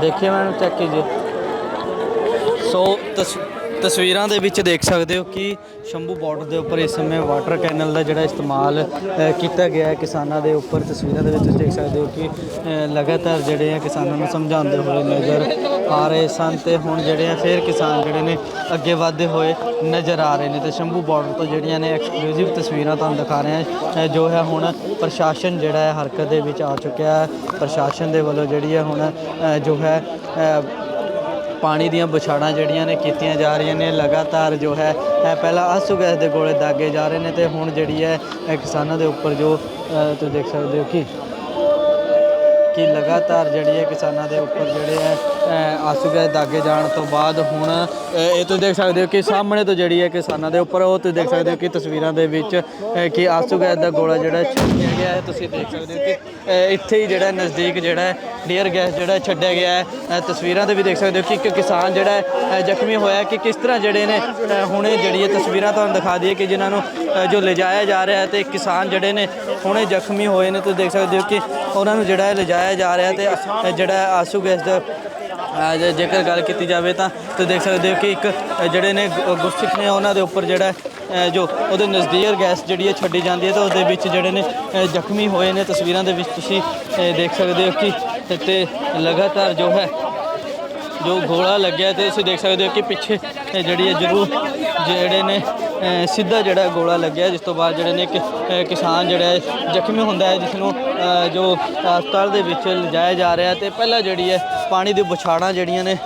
ਦੇਖਿਓ ਮੈਨੂੰ ਚੈੱਕ ਕੀਜੀਏ। ਸੋ ਤਸਵੀਰਾਂ ਦੇ ਵਿੱਚ ਦੇਖ ਸਕਦੇ ਹੋ ਕਿ ਸ਼ੰਭੂ ਬਾਰਡਰ ਦੇ ਉੱਪਰ ਇਸ ਸਮੇਂ ਵਾਟਰ ਕੈਨਲ ਦਾ ਜਿਹੜਾ ਇਸਤੇਮਾਲ ਕੀਤਾ ਗਿਆ ਹੈ। ਕਿਸਾਨਾਂ ਦੇ ਉੱਪਰ ਤਸਵੀਰਾਂ ਦੇ ਵਿੱਚ ਦੇਖ ਸਕਦੇ ਹੋ ਕਿ ਲਗਾਤਾਰ ਜਿਹੜੇ ਆ ਕਿਸਾਨਾਂ ਨੂੰ ਸਮਝਾਉਂਦੇ ਹੋਏ ਨਜ਼ਰ ਆ ਰਹੇ ਸਨ ਤੇ ਹੁਣ ਜਿਹੜੇ ਆ ਫਿਰ ਕਿਸਾਨ ਜਿਹੜੇ ਨੇ ਅੱਗੇ ਵਧਦੇ ਹੋਏ ਨਜ਼ਰ ਆ ਰਹੇ ਨੇ ਤੇ ਸ਼ੰਭੂ ਬਾਰਡਰ ਤੋਂ ਜਿਹੜੀਆਂ ਨੇ ਐਕਸਕਲੂਸਿਵ ਤਸਵੀਰਾਂ ਤੁਹਾਨੂੰ ਦਿਖਾ ਰਹੇ ਹਾਂ ਜੋ ਹੈ ਹੁਣ ਪ੍ਰਸ਼ਾਸਨ ਜਿਹੜਾ ਹੈ ਹਰਕਤ ਦੇ ਵਿੱਚ ਆ ਚੁੱਕਿਆ ਹੈ। ਪ੍ਰਸ਼ਾਸਨ ਦੇ ਵੱਲੋਂ ਜਿਹੜੀ ਹੈ ਹੁਣ ਜੋ ਹੈ ਪਾਣੀ ਦੀਆਂ ਵਿਛਾੜਾਂ ਜਿਹੜੀਆਂ ਨੇ ਕੀਤੀਆਂ ਜਾ ਰਹੀਆਂ ਨੇ, ਲਗਾਤਾਰ ਜੋ ਹੈ ਪਹਿਲਾਂ ਆਸੂ ਗੈਸ ਦੇ ਗੋਲੇ ਦਾਗੇ ਜਾ ਰਹੇ ਨੇ ਤੇ ਹੁਣ ਜਿਹੜੀ ਹੈ ਕਿਸਾਨਾਂ ਦੇ ਉੱਪਰ ਜੋ ਤੁਸੀਂ ਦੇਖ ਸਕਦੇ ਹੋ ਕਿ ਕਿ ਲਗਾਤਾਰ ਜਿਹੜੀ ਹੈ ਕਿਸਾਨਾਂ ਦੇ ਉੱਪਰ ਜਿਹੜੇ ਹੈ ਅ, ਆਸੂ ਗੈਸ ਦਾਗੇ ਜਾਣ ਤੋਂ ਬਾਅਦ ਹੁਣ ਇਹ ਤੁਸੀਂ ਦੇਖ ਸਕਦੇ ਹੋ ਕਿ ਸਾਹਮਣੇ ਤੋਂ ਜਿਹੜੀ ਹੈ ਕਿਸਾਨਾਂ ਦੇ ਉੱਪਰ ਉਹ ਤੁਸੀਂ ਦੇਖ ਸਕਦੇ ਹੋ ਕਿ ਤਸਵੀਰਾਂ ਦੇ ਵਿੱਚ ਕਿ ਆਸੂ ਗੈਸ ਦਾ ਗੋਲਾ ਜਿਹੜਾ ਛੱਡਿਆ ਗਿਆ ਹੈ। ਤੁਸੀਂ ਦੇਖ ਸਕਦੇ ਹੋ ਕਿ ਇੱਥੇ ਹੀ ਜਿਹੜਾ ਨਜ਼ਦੀਕ ਜਿਹੜਾ ਡੀਅਰ ਗੈਸ ਜਿਹੜਾ ਛੱਡਿਆ ਗਿਆ ਹੈ ਤਸਵੀਰਾਂ ਤੇ ਵੀ ਦੇਖ ਸਕਦੇ ਹੋ ਕਿ ਇੱਕ ਕਿਸਾਨ ਜਿਹੜਾ ਹੈ ਜ਼ਖਮੀ ਹੋਇਆ ਕਿ ਕਿਸ ਤਰ੍ਹਾਂ ਜਿਹੜੇ ਨੇ ਹੁਣੇ ਜਿਹੜੀ ਇਹ ਤਸਵੀਰਾਂ ਤੁਹਾਨੂੰ ਦਿਖਾ ਦਈਏ ਕਿ ਜਿਨ੍ਹਾਂ ਨੂੰ ਜੋ ਲਿਜਾਇਆ ਜਾ ਰਿਹਾ ਹੈ ਤੇ ਕਿਸਾਨ ਜਿਹੜੇ ਨੇ ਹੁਣੇ ਜ਼ਖਮੀ ਹੋਏ ਨੇ, ਤੁਸੀਂ ਦੇਖ ਸਕਦੇ ਹੋ ਕਿ ਉਹਨਾਂ ਨੂੰ ਜਿਹੜਾ ਲਿਜਾਇਆ ਜਾ ਰਿਹਾ ਤੇ ਜਿਹੜਾ ਆਸੂ ਗੈਸ ਦਾ ਜੇਕਰ ਗੱਲ ਕੀਤੀ ਜਾਵੇ ਤਾਂ ਤੁਸੀਂ ਦੇਖ ਸਕਦੇ ਹੋ ਕਿ ਇੱਕ ਜਿਹੜੇ ਨੇ ਗੁ- ਗੁਰਸਿੱਖ ਨੇ ਉਹਨਾਂ ਦੇ ਉੱਪਰ ਜਿਹੜਾ ਜੋ ਉਹਦੇ ਨਜ਼ਦੀਅਰ ਗੈਸ ਜਿਹੜੀ ਹੈ ਛੱਡੀ ਜਾਂਦੀ ਹੈ ਤਾਂ ਉਹਦੇ ਵਿੱਚ ਜਿਹੜੇ ਨੇ ਜ਼ਖਮੀ ਹੋਏ ਨੇ, ਤਸਵੀਰਾਂ ਦੇ ਵਿੱਚ ਤੁਸੀਂ ਦੇਖ ਸਕਦੇ ਹੋ ਕਿ ਤੇ ਲਗਾਤਾਰ ਜੋ ਹੈ, ਜੋ ਗੋਲਾ ਲੱਗਿਆ ਤੇ ਤੁਸੀਂ ਦੇਖ ਸਕਦੇ ਹੋ ਕਿ ਪਿੱਛੇ ਜਿਹੜੀ ਹੈ ਜ਼ਰੂਰ ਜਿਹੜੇ ਨੇ ਸਿੱਧਾ ਜਿਹੜਾ ਗੋਲਾ ਲੱਗਿਆ, ਜਿਸ ਤੋਂ ਬਾਅਦ ਜਿਹੜੇ ਨੇ ਕਿ ਕਿਸਾਨ ਜਿਹੜਾ ਹੈ, ਜ਼ਖਮੀ ਹੁੰਦਾ ਹੈ, ਜਿਸ ਨੂੰ ਜੋ ਹਸਪਤਾਲ ਦੇ ਵਿੱਚ ਲਿਜਾਇਆ ਜਾ ਰਿਹਾ ਤੇ ਪਹਿਲਾਂ ਜਿਹੜੀ ਹੈ, ਪਾਣੀ ਦੀ ਬੁਛਾੜਾਂ ਜਿਹੜੀਆਂ ਨੇ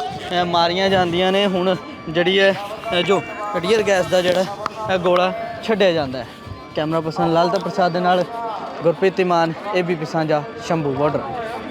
ਮਾਰੀਆਂ ਜਾਂਦੀਆਂ ਨੇ, ਹੁਣ ਜਿਹੜੀ ਹੈ ਜੋ ਡੀਅਰ ਗੈਸ ਦਾ ਜਿਹੜਾ ਗੋਲਾ ਛੱਡਿਆ ਜਾਂਦਾ ਹੈ। ਕੈਮਰਾ ਪਰਸਨ ਲਾਲਤਾ ਪ੍ਰਸਾਦ ਦੇ ਨਾਲ ਗੁਰਪ੍ਰੀਤ ਇਮਾਨ ਏਬੀਪੀ ਸਾਂਝਾ, ਸ਼ੰਭੂ ਬਾਰਡਰ।